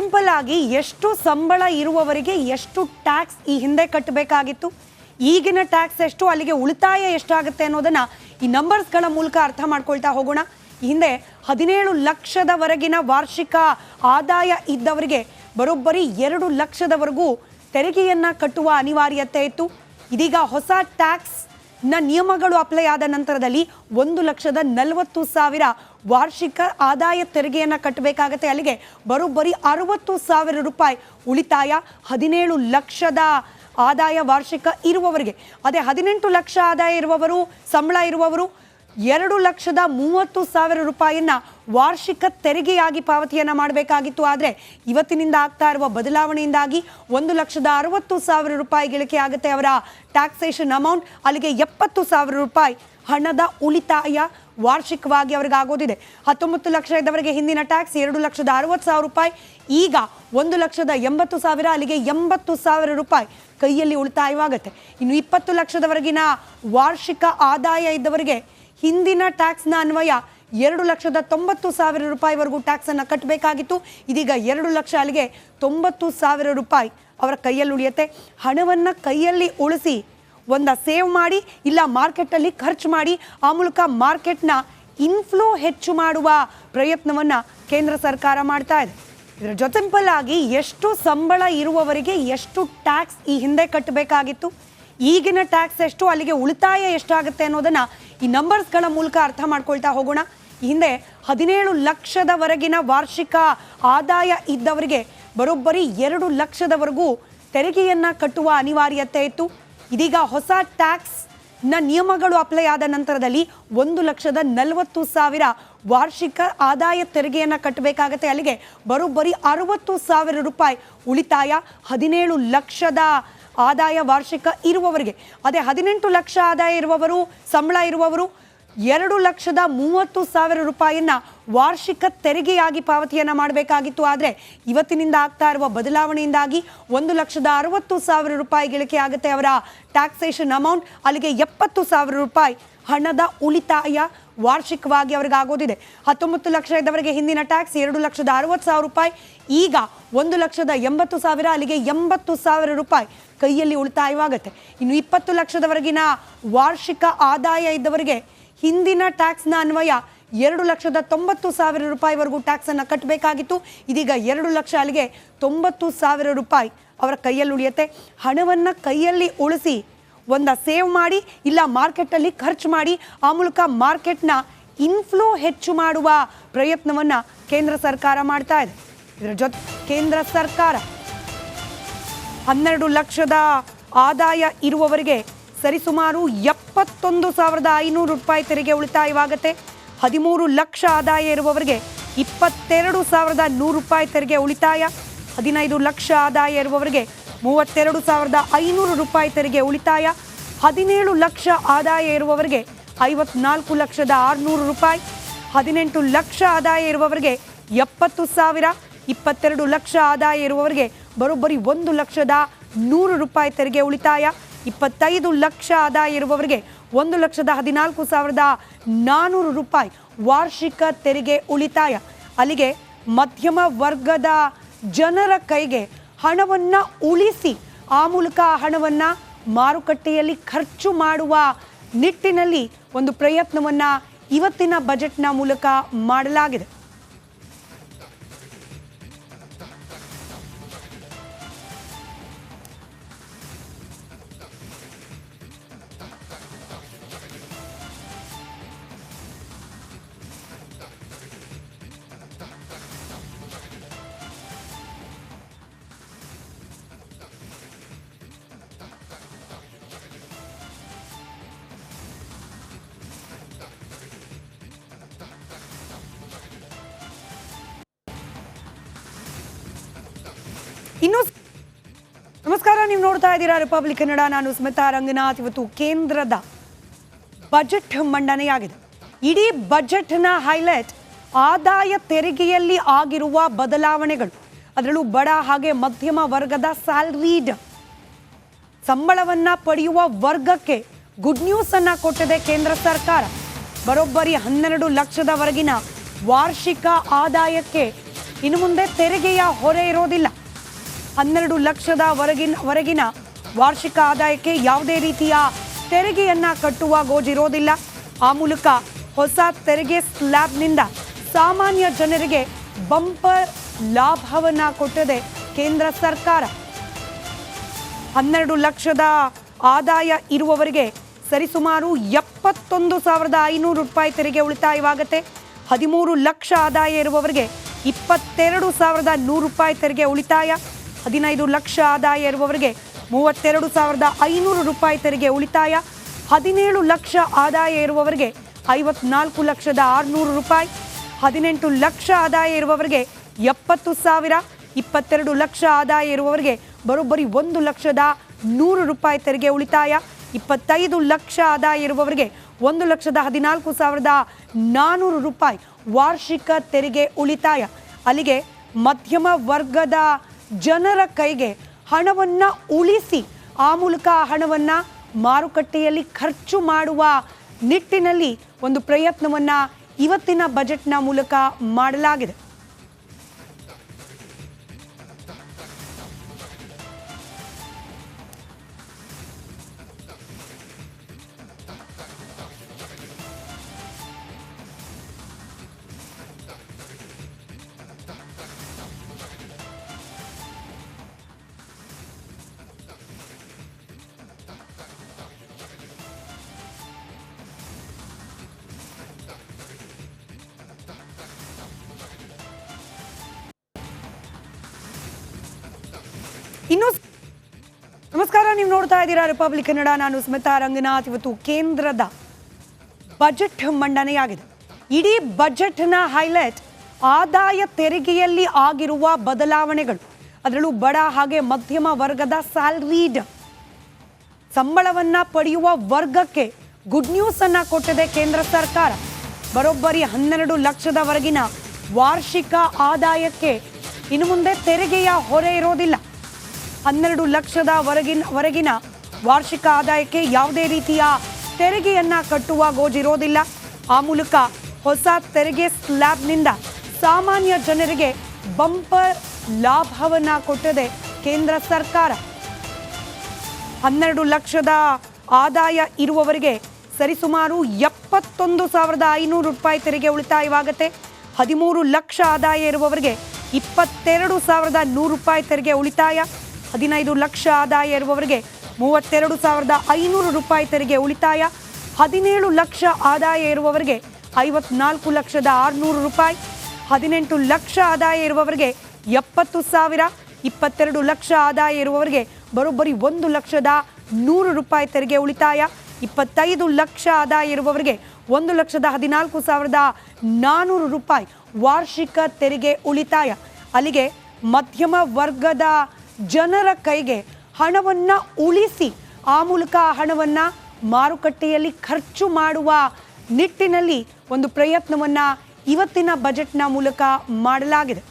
Simple ಆಗಿ ಎಷ್ಟು ಸಂಬಳ ಇರುವವರಿಗೆ ಎಷ್ಟು ಟ್ಯಾಕ್ಸ್ ಈ ಹಿಂದೆ ಕಟ್ಟಬೇಕಾಗಿತ್ತು? ಈಗಿನ ಟ್ಯಾಕ್ಸ್ ಎಷ್ಟು, ಅಲ್ಲಿಗೆ ಉಳಿತಾಯ ಎಷ್ಟಾಗುತ್ತೆ ಅನ್ನೋದನ್ನ ಈ ನಂಬರ್ಸ್ಗಳ ಮೂಲಕ ಅರ್ಥ ಮಾಡ್ಕೊಳ್ತಾ ಹೋಗೋಣ. ಹಿಂದೆ ಹದಿನೇಳು ಲಕ್ಷದವರೆಗಿನ ವಾರ್ಷಿಕ ಆದಾಯ ಇದ್ದವರಿಗೆ ಬರೋಬ್ಬರಿ ಎರಡು ಲಕ್ಷದವರೆಗೂ ತೆರಿಗೆಯನ್ನ ಕಟ್ಟುವ ಅನಿವಾರ್ಯತೆ ಇತ್ತು. ಇದೀಗ ಹೊಸ ಟ್ಯಾಕ್ಸ್ ನ ನಿಯಮಗಳು ಅಪ್ಲೈ ಆದ ನಂತರದಲ್ಲಿ ಒಂದು ಲಕ್ಷದ ನಲವತ್ತು ಸಾವಿರ ವಾರ್ಷಿಕ ಆದಾಯ ತೆರಿಗೆಯನ್ನು ಕಟ್ಟಬೇಕಾಗತ್ತೆ ಅಲ್ಲಿಗೆ ಬರೋಬ್ಬರಿ ಅರವತ್ತು ಸಾವಿರ ರೂಪಾಯಿ ಉಳಿತಾಯ ಹದಿನೇಳು ಲಕ್ಷದ ಆದಾಯ ವಾರ್ಷಿಕ ಇರುವವರಿಗೆ. ಅದೇ ಹದಿನೆಂಟು ಲಕ್ಷ ಆದಾಯ ಇರುವವರು, ಸಂಬಳ ಇರುವವರು ಎರಡು ಲಕ್ಷದ ಮೂವತ್ತು ಸಾವಿರ ರೂಪಾಯಿಯನ್ನ ವಾರ್ಷಿಕ ತೆರಿಗೆಯಾಗಿ ಪಾವತಿಯನ್ನು ಮಾಡಬೇಕಾಗಿತ್ತು. ಆದರೆ ಇವತ್ತಿನಿಂದ ಆಗ್ತಾ ಇರುವ ಬದಲಾವಣೆಯಿಂದಾಗಿ ಒಂದು ಲಕ್ಷದ ಅರವತ್ತು ಸಾವಿರ ರೂಪಾಯಿ ಗಳಿಕೆ ಆಗುತ್ತೆ ಅವರ ಟ್ಯಾಕ್ಸೇಷನ್ ಅಮೌಂಟ್ ಅಲ್ಲಿಗೆ ಎಪ್ಪತ್ತು ಸಾವಿರ ರೂಪಾಯಿ ಹಣದ ಉಳಿತಾಯ ವಾರ್ಷಿಕವಾಗಿ ಅವರಿಗೆ ಆಗೋದಿದೆ. ಹತ್ತೊಂಬತ್ತು ಲಕ್ಷ ಇದ್ದವರಿಗೆ ಹಿಂದಿನ ಟ್ಯಾಕ್ಸ್ ಎರಡು ಲಕ್ಷದ ಅರವತ್ತು ಸಾವಿರ ರೂಪಾಯಿ. ಈಗ ಒಂದು ಲಕ್ಷದ ಎಂಬತ್ತು ಸಾವಿರ, ಅಲ್ಲಿಗೆ ಎಂಬತ್ತು ಸಾವಿರ ರೂಪಾಯಿ ಕೈಯಲ್ಲಿ ಉಳಿತಾಯವಾಗುತ್ತೆ. ಇನ್ನು ಇಪ್ಪತ್ತು ಲಕ್ಷದವರೆಗಿನ ವಾರ್ಷಿಕ ಆದಾಯ ಇದ್ದವರಿಗೆ ಹಿಂದಿನ ಟ್ಯಾಕ್ಸ್ನ ಅನ್ವಯ ಎರಡು ಲಕ್ಷದ ತೊಂಬತ್ತು ಸಾವಿರ ರೂಪಾಯಿವರೆಗೂ ಟ್ಯಾಕ್ಸನ್ನು ಕಟ್ಟಬೇಕಾಗಿತ್ತು. ಇದೀಗ ಎರಡು ಲಕ್ಷ ಅಲ್ಲಿಗೆ ತೊಂಬತ್ತು ಸಾವಿರ ರೂಪಾಯಿ ಅವರ ಕೈಯಲ್ಲಿ ಉಳಿಯುತ್ತೆ. ಹಣವನ್ನು ಕೈಯಲ್ಲಿ ಉಳಿಸಿ ಒಂದು ಸೇವ್ ಮಾಡಿ, ಇಲ್ಲ ಮಾರ್ಕೆಟಲ್ಲಿ ಖರ್ಚು ಮಾಡಿ, ಆ ಮೂಲಕ ಮಾರ್ಕೆಟ್ನ ಇನ್ಫ್ಲೋ ಹೆಚ್ಚು ಮಾಡುವ ಪ್ರಯತ್ನವನ್ನು ಕೇಂದ್ರ ಸರ್ಕಾರ ಮಾಡ್ತಾ ಇದೆ. ಇದರ ಆಗಿ ಎಷ್ಟು ಸಂಬಳ ಇರುವವರಿಗೆ ಎಷ್ಟು ಟ್ಯಾಕ್ಸ್ ಈ ಹಿಂದೆ ಕಟ್ಟಬೇಕಾಗಿತ್ತು? ಈಗಿನ ಟ್ಯಾಕ್ಸ್ ಎಷ್ಟು, ಅಲ್ಲಿಗೆ ಉಳಿತಾಯ ಎಷ್ಟಾಗುತ್ತೆ ಅನ್ನೋದನ್ನು ಈ ನಂಬರ್ಸ್ಗಳ ಮೂಲಕ ಅರ್ಥ ಮಾಡ್ಕೊಳ್ತಾ ಹೋಗೋಣ. ಹಿಂದೆ ಹದಿನೇಳು ಲಕ್ಷದವರೆಗಿನ ವಾರ್ಷಿಕ ಆದಾಯ ಇದ್ದವರಿಗೆ ಬರೋಬ್ಬರಿ ಎರಡು ಲಕ್ಷದವರೆಗೂ ತೆರಿಗೆಯನ್ನ ಕಟ್ಟುವ ಅನಿವಾರ್ಯತೆ ಇತ್ತು. ಇದೀಗ ಹೊಸ ಟ್ಯಾಕ್ಸ್ನ ನಿಯಮಗಳು ಅಪ್ಲೈ ಆದ ನಂತರದಲ್ಲಿ ಒಂದು ಲಕ್ಷದ ನಲವತ್ತು ಸಾವಿರ ವಾರ್ಷಿಕ ಆದಾಯ ತೆರಿಗೆಯನ್ನು ಕಟ್ಟಬೇಕಾಗತ್ತೆ. ಅಲ್ಲಿಗೆ ಬರೋಬ್ಬರಿ ಅರವತ್ತು ಸಾವಿರ ರೂಪಾಯಿ ಉಳಿತಾಯ ಹದಿನೇಳು ಲಕ್ಷದ ಆದಾಯ ವಾರ್ಷಿಕ ಇರುವವರಿಗೆ. ಅದೇ ಹದಿನೆಂಟು ಲಕ್ಷ ಆದಾಯ ಇರುವವರು, ಸಂಬಳ ಇರುವವರು ಎರಡು ಲಕ್ಷದ ಮೂವತ್ತು ಸಾವಿರ ರೂಪಾಯಿಯನ್ನ ವಾರ್ಷಿಕ ತೆರಿಗೆಯಾಗಿ ಪಾವತಿಯನ್ನ ಮಾಡಬೇಕಾಗಿತ್ತು. ಆದರೆ ಇವತ್ತಿನಿಂದ ಆಗ್ತಾ ಇರುವ ಬದಲಾವಣೆಯಿಂದಾಗಿ ಒಂದು ಲಕ್ಷದ ಅರವತ್ತು ಸಾವಿರ ರೂಪಾಯಿ ಗಳಿಕೆ ಆಗುತ್ತೆ ಅವರ ಟ್ಯಾಕ್ಸೇಷನ್ ಅಮೌಂಟ್ ಅಲ್ಲಿಗೆ ಎಪ್ಪತ್ತು ಸಾವಿರ ರೂಪಾಯಿ ಹಣದ ಉಳಿತಾಯ ವಾರ್ಷಿಕವಾಗಿ ಅವರಿಗಾಗೋದಿದೆ ಹತ್ತೊಂಬತ್ತು ಲಕ್ಷ ಇದ್ದವರಿಗೆ ಹಿಂದಿನ ಟ್ಯಾಕ್ಸ್ ಎರಡು ಲಕ್ಷದ ಅರವತ್ತು ಸಾವಿರ ರೂಪಾಯಿ. ಈಗ ಒಂದು ಲಕ್ಷದ ಎಂಬತ್ತು ಸಾವಿರ, ಅಲ್ಲಿಗೆ ಎಂಬತ್ತು ಸಾವಿರ ರೂಪಾಯಿ ಕೈಯಲ್ಲಿ ಉಳಿತಾಯವಾಗುತ್ತೆ. ಇನ್ನು ಇಪ್ಪತ್ತು ಲಕ್ಷದವರೆಗಿನ ವಾರ್ಷಿಕ ಆದಾಯ ಇದ್ದವರಿಗೆ ಹಿಂದಿನ ಟ್ಯಾಕ್ಸ್ನ ಅನ್ವಯ ಎರಡು ಲಕ್ಷದ ತೊಂಬತ್ತು ಸಾವಿರ ರೂಪಾಯಿವರೆಗೂ ಟ್ಯಾಕ್ಸನ್ನು ಕಟ್ಟಬೇಕಾಗಿತ್ತು. ಇದೀಗ ಎರಡು ಲಕ್ಷ ಅಲ್ಲಿಗೆ ತೊಂಬತ್ತು ಸಾವಿರ ರೂಪಾಯಿ ಅವರ ಕೈಯಲ್ಲಿ ಉಳಿಯುತ್ತೆ. ಹಣವನ್ನು ಕೈಯಲ್ಲಿ ಉಳಿಸಿ ಒಂದ ಸೇವ್ ಮಾಡಿ, ಇಲ್ಲ ಮಾರ್ಕೆಟಲ್ಲಿ ಖರ್ಚು ಮಾಡಿ, ಆ ಮೂಲಕ ಮಾರ್ಕೆಟ್ನ ಇನ್ಫ್ಲೋ ಹೆಚ್ಚು ಮಾಡುವ ಪ್ರಯತ್ನವನ್ನು ಕೇಂದ್ರ ಸರ್ಕಾರ ಮಾಡ್ತಾ ಇದೆ. ಇದರ ಜೊತೆ ಕೇಂದ್ರ ಸರ್ಕಾರ ಹನ್ನೆರಡು ಲಕ್ಷದ ಆದಾಯ ಇರುವವರಿಗೆ ಸರಿಸುಮಾರು ಎಪ್ಪತ್ತೊಂದು ಸಾವಿರದ ಐನೂರು ರೂಪಾಯಿ ತೆರಿಗೆ ಉಳಿತಾಯವಾಗುತ್ತೆ. ಹದಿಮೂರು ಲಕ್ಷ ಆದಾಯ ಇರುವವರಿಗೆ ಇಪ್ಪತ್ತೆರಡು ಸಾವಿರದ ನೂರು ರೂಪಾಯಿ ತೆರಿಗೆ ಉಳಿತಾಯ. ಹದಿನೈದು ಲಕ್ಷ ಆದಾಯ ಇರುವವರಿಗೆ ಮೂವತ್ತೆರಡು ಸಾವಿರದ ಐನೂರು ರೂಪಾಯಿ ತೆರಿಗೆ ಉಳಿತಾಯ. ಹದಿನೇಳು ಲಕ್ಷ ಆದಾಯ ಇರುವವರಿಗೆ ಐವತ್ನಾಲ್ಕು ಲಕ್ಷದ ಆರುನೂರು ರೂಪಾಯಿ. ಹದಿನೆಂಟು ಲಕ್ಷ ಆದಾಯ ಇರುವವರಿಗೆ ಎಪ್ಪತ್ತು ಸಾವಿರ. ಇಪ್ಪತ್ತೆರಡು ಲಕ್ಷ ಆದಾಯ ಇರುವವರಿಗೆ ಬರೋಬ್ಬರಿ ಒಂದು ಲಕ್ಷದ ನೂರು ರೂಪಾಯಿ ತೆರಿಗೆ ಉಳಿತಾಯ. ಇಪ್ಪತ್ತೈದು ಲಕ್ಷ ಆದಾಯ ಇರುವವರಿಗೆ ಒಂದು ಲಕ್ಷದ ಹದಿನಾಲ್ಕು ಸಾವಿರದ ನಾನ್ನೂರು ರೂಪಾಯಿ ವಾರ್ಷಿಕ ತೆರಿಗೆ ಉಳಿತಾಯ. ಅಲ್ಲಿಗೆ ಮಧ್ಯಮ ವರ್ಗದ ಜನರ ಕೈಗೆ ಹಣವನ್ನು ಉಳಿಸಿ ಆ ಮೂಲಕ ಹಣವನ್ನು ಮಾರುಕಟ್ಟೆಯಲ್ಲಿ ಖರ್ಚು ಮಾಡುವ ನಿಟ್ಟಿನಲ್ಲಿ ಒಂದು ಪ್ರಯತ್ನವನ್ನು ಇವತ್ತಿನ ಬಜೆಟ್ನ ಮೂಲಕ ಮಾಡಲಾಗಿದೆ. ಇನ್ನು ನಮಸ್ಕಾರ, ನೀವು ನೋಡ್ತಾ ಇದ್ದೀರಾ ರಿಪಬ್ಲಿಕ್ ಕನ್ನಡ ನಾನು ಸ್ಮಿತಾ ರಂಗನಾಥ್. ಇವತ್ತು ಕೇಂದ್ರದ ಬಜೆಟ್ ಮಂಡನೆಯಾಗಿದೆ. ಇಡೀ ಬಜೆಟ್ನ ಹೈಲೈಟ್ ಆದಾಯ ತೆರಿಗೆಯಲ್ಲಿ ಆಗಿರುವ ಬದಲಾವಣೆಗಳು. ಅದರಲ್ಲೂ ಬಡ ಹಾಗೆ ಮಧ್ಯಮ ವರ್ಗದ ಸ್ಯಾಲ್ರೀಡ್ ಸಂಬಳವನ್ನ ಪಡೆಯುವ ವರ್ಗಕ್ಕೆ ಗುಡ್ ನ್ಯೂಸ್ ಅನ್ನ ಕೊಟ್ಟಿದೆ ಕೇಂದ್ರ ಸರ್ಕಾರ. ಬರೋಬ್ಬರಿ ಹನ್ನೆರಡು ಲಕ್ಷದವರೆಗಿನ ವಾರ್ಷಿಕ ಆದಾಯಕ್ಕೆ ಇನ್ನು ಮುಂದೆ ತೆರಿಗೆಯ ಹೊರೆ ಇರೋದಿಲ್ಲ. ಹನ್ನೆರಡು ಲಕ್ಷದ ವರೆಗಿನ ವರೆಗಿನ ವಾರ್ಷಿಕ ಆದಾಯಕ್ಕೆ ಯಾವುದೇ ರೀತಿಯ ತೆರಿಗೆಯನ್ನ ಕಟ್ಟುವ ಗೋಜಿರೋದಿಲ್ಲ ಆ ಮೂಲಕ ಹೊಸ ತೆರಿಗೆ ಸ್ಲ್ಯಾಬ್ನಿಂದ ಸಾಮಾನ್ಯ ಜನರಿಗೆ ಬಂಪರ್ ಲಾಭವನ್ನ ಕೊಟ್ಟಿದೆ ಕೇಂದ್ರ ಸರ್ಕಾರ. ಹನ್ನೆರಡು ಲಕ್ಷದ ಆದಾಯ ಇರುವವರಿಗೆ ಸರಿಸುಮಾರು ಎಪ್ಪತ್ತೊಂದು ಸಾವಿರದ ಐನೂರು ರೂಪಾಯಿ ತೆರಿಗೆ ಉಳಿತಾಯವಾಗುತ್ತೆ. ಹದಿಮೂರು ಲಕ್ಷ ಆದಾಯ ಇರುವವರಿಗೆ ಇಪ್ಪತ್ತೆರಡು ಸಾವಿರದ ನೂರು ರೂಪಾಯಿ ತೆರಿಗೆ ಉಳಿತಾಯ. ಹದಿನೈದು ಲಕ್ಷ ಆದಾಯ ಇರುವವರಿಗೆ ಮೂವತ್ತೆರಡು ಸಾವಿರದ ಐನೂರು ರೂಪಾಯಿ ತೆರಿಗೆ ಉಳಿತಾಯ. ಹದಿನೇಳು ಲಕ್ಷ ಆದಾಯ ಇರುವವರಿಗೆ ಐವತ್ನಾಲ್ಕು ಲಕ್ಷದ ಆರುನೂರು ರೂಪಾಯಿ. ಹದಿನೆಂಟು ಲಕ್ಷ ಆದಾಯ ಇರುವವರಿಗೆ ಎಪ್ಪತ್ತು ಸಾವಿರ. ಇಪ್ಪತ್ತೆರಡು ಲಕ್ಷ ಆದಾಯ ಇರುವವರಿಗೆ ಬರೋಬ್ಬರಿ ಒಂದು ಲಕ್ಷದ ನೂರು ರೂಪಾಯಿ ತೆರಿಗೆ ಉಳಿತಾಯ. ಇಪ್ಪತ್ತೈದು ಲಕ್ಷ ಆದಾಯ ಇರುವವರಿಗೆ ಒಂದು ಲಕ್ಷದ ಹದಿನಾಲ್ಕು ಸಾವಿರದ ನಾನ್ನೂರು ರೂಪಾಯಿ ವಾರ್ಷಿಕ ತೆರಿಗೆ ಉಳಿತಾಯ. ಅಲ್ಲಿಗೆ ಮಧ್ಯಮ ವರ್ಗದ ಜನರ ಕೈಗೆ ಹಣವನ್ನು ಉಳಿಸಿ, ಆ ಮೂಲಕ ಆ ಹಣವನ್ನು ಮಾರುಕಟ್ಟೆಯಲ್ಲಿ ಖರ್ಚು ಮಾಡುವ ನಿಟ್ಟಿನಲ್ಲಿ ಒಂದು ಪ್ರಯತ್ನವನ್ನು ಇವತ್ತಿನ ಬಜೆಟ್ನ ಮೂಲಕ ಮಾಡಲಾಗಿದೆ. ಇನ್ನು ನಮಸ್ಕಾರ, ನೀವು ನೋಡ್ತಾ ಇದ್ದೀರಾ ರಿಪಬ್ಲಿಕ್ ಕನ್ನಡ ನಾನು ಸ್ಮಿತಾ ರಂಗನಾಥ್. ಇವತ್ತು ಕೇಂದ್ರದ ಬಜೆಟ್ ಮಂಡನೆಯಾಗಿದೆ. ಇಡೀ ಬಜೆಟ್ನ ಹೈಲೈಟ್ ಆದಾಯ ತೆರಿಗೆಯಲ್ಲಿ ಆಗಿರುವ ಬದಲಾವಣೆಗಳು. ಅದರಲ್ಲೂ ಬಡ ಹಾಗೆ ಮಧ್ಯಮ ವರ್ಗದ ಸ್ಯಾಲ್ರೀಡ್ ಸಂಬಳವನ್ನ ಪಡೆಯುವ ವರ್ಗಕ್ಕೆ ಗುಡ್ ನ್ಯೂಸ್ ಅನ್ನ ಕೊಟ್ಟಿದೆ ಕೇಂದ್ರ ಸರ್ಕಾರ. ಬರೋಬ್ಬರಿ ಹನ್ನೆರಡು ಲಕ್ಷದವರೆಗಿನ ವಾರ್ಷಿಕ ಆದಾಯಕ್ಕೆ ಇನ್ನು ಮುಂದೆ ತೆರಿಗೆಯ ಹೊರೆ ಇರೋದಿಲ್ಲ. ಹನ್ನೆರಡು ಲಕ್ಷದ ವರೆಗಿನ ವರೆಗಿನ ವಾರ್ಷಿಕ ಆದಾಯಕ್ಕೆ ಯಾವುದೇ ರೀತಿಯ ತೆರಿಗೆಯನ್ನ ಕಟ್ಟುವ ಗೋಜಿರೋದಿಲ್ಲ ಆ ಮೂಲಕ ಹೊಸ ತೆರಿಗೆ ಸ್ಲ್ಯಾಬ್ನಿಂದ ಸಾಮಾನ್ಯ ಜನರಿಗೆ ಬಂಪರ್ ಲಾಭವನ್ನ ಕೊಟ್ಟಿದೆ ಕೇಂದ್ರ ಸರ್ಕಾರ. ಹನ್ನೆರಡು ಲಕ್ಷದ ಆದಾಯ ಇರುವವರಿಗೆ ಸರಿಸುಮಾರು ಎಪ್ಪತ್ತೊಂದು ಸಾವಿರದ ಐನೂರು ರೂಪಾಯಿ ತೆರಿಗೆ ಉಳಿತಾಯವಾಗುತ್ತೆ. ಹದಿಮೂರು ಲಕ್ಷ ಆದಾಯ ಇರುವವರಿಗೆ ಇಪ್ಪತ್ತೆರಡು ಸಾವಿರದ ನೂರು ರೂಪಾಯಿ ತೆರಿಗೆ ಉಳಿತಾಯ. ಹದಿನೈದು ಲಕ್ಷ ಆದಾಯ ಇರುವವರಿಗೆ ಮೂವತ್ತೆರಡು ಸಾವಿರದ ಐನೂರು ರೂಪಾಯಿ ತೆರಿಗೆ ಉಳಿತಾಯ. ಹದಿನೇಳು ಲಕ್ಷ ಆದಾಯ ಇರುವವರಿಗೆ ಐವತ್ನಾಲ್ಕು ಲಕ್ಷದ ಆರುನೂರು ರೂಪಾಯಿ. ಹದಿನೆಂಟು ಲಕ್ಷ ಆದಾಯ ಇರುವವರಿಗೆ ಎಪ್ಪತ್ತು ಸಾವಿರ. ಇಪ್ಪತ್ತೆರಡು ಲಕ್ಷ ಆದಾಯ ಇರುವವರಿಗೆ ಬರೋಬ್ಬರಿ ಒಂದು ಲಕ್ಷದ ನೂರು ರೂಪಾಯಿ ತೆರಿಗೆ ಉಳಿತಾಯ. ಇಪ್ಪತ್ತೈದು ಲಕ್ಷ ಆದಾಯ ಇರುವವರಿಗೆ ಒಂದು ಲಕ್ಷದ ಹದಿನಾಲ್ಕು ಸಾವಿರದ ನಾನ್ನೂರು ರೂಪಾಯಿ ವಾರ್ಷಿಕ ತೆರಿಗೆ ಉಳಿತಾಯ. ಅಲ್ಲಿಗೆ ಮಧ್ಯಮ ವರ್ಗದ ಜನರ ಕೈಗೆ ಹಣವನ್ನು ಉಳಿಸಿ, ಆ ಮೂಲಕ ಆ ಹಣವನ್ನು ಮಾರುಕಟ್ಟೆಯಲ್ಲಿ ಖರ್ಚು ಮಾಡುವ ನಿಟ್ಟಿನಲ್ಲಿ ಒಂದು ಪ್ರಯತ್ನವನ್ನು ಇವತ್ತಿನ ಬಜೆಟ್ನ ಮೂಲಕ ಮಾಡಲಾಗಿದೆ.